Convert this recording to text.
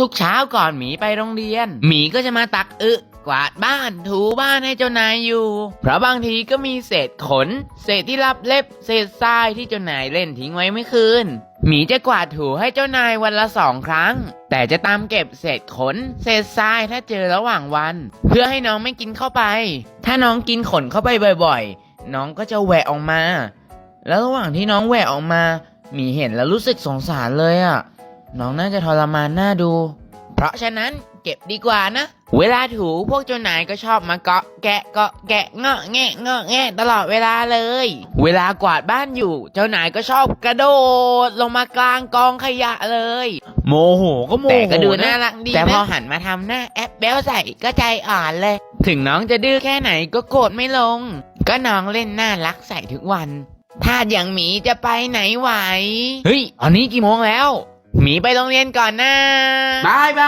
ทุกๆเช้าก่อนหมีไปโรงเรียน หมีก็จะมาตักอึกวาดบ้านถูบ้านให้เจ้านายอยู่ เพราะบางทีก็มีเศษขน เศษที่รับเล็บ เศษทรายที่เจ้านายเล่นทิ้งไว้เมื่อคืน หมีจะกวาดถูให้เจ้านายวันละสองครั้ง แต่จะตามเก็บเศษขน เศษทรายถ้าเจอระหว่างวัน เพื่อให้น้องไม่กินเข้าไป ถ้าน้องกินขนเข้าไปบ่อยๆ น้องก็จะแหวะออกมา แล้วระหว่างที่น้องแหวะออกมา หมีเห็นแล้วรู้สึกสงสารเลยอะ น้องน่าจะทรมานน่าดู เพราะฉะนั้นเก็บดีกว่านะ เวลาถูพวกเจ้านายก็ชอบมาเกาะแกะเกาะแกะเงาะแงะเงาะแงะตลอดเวลาเลย เวลากวาดบ้านอยู่ เจ้านายก็ชอบกระโดดลงมากลางกองขยะเลย โมโหก็โมโหแต่ก็ดูะน่ารักดีแต่พอหันมาทำหน้าแอปแบลใส่ก็ใจอ่อนเลย ถึงน้องจะดื้อแค่ไหนก็โกรธไม่ลง ก็น้องเล่นน่ารักใส่ทุกวัน ถ้าอย่างหมีจะไปไหนไหว เฮ้ยอันนี้กี่โมงแล้ว หมีไปโรงเรียนก่อนนะบายบาย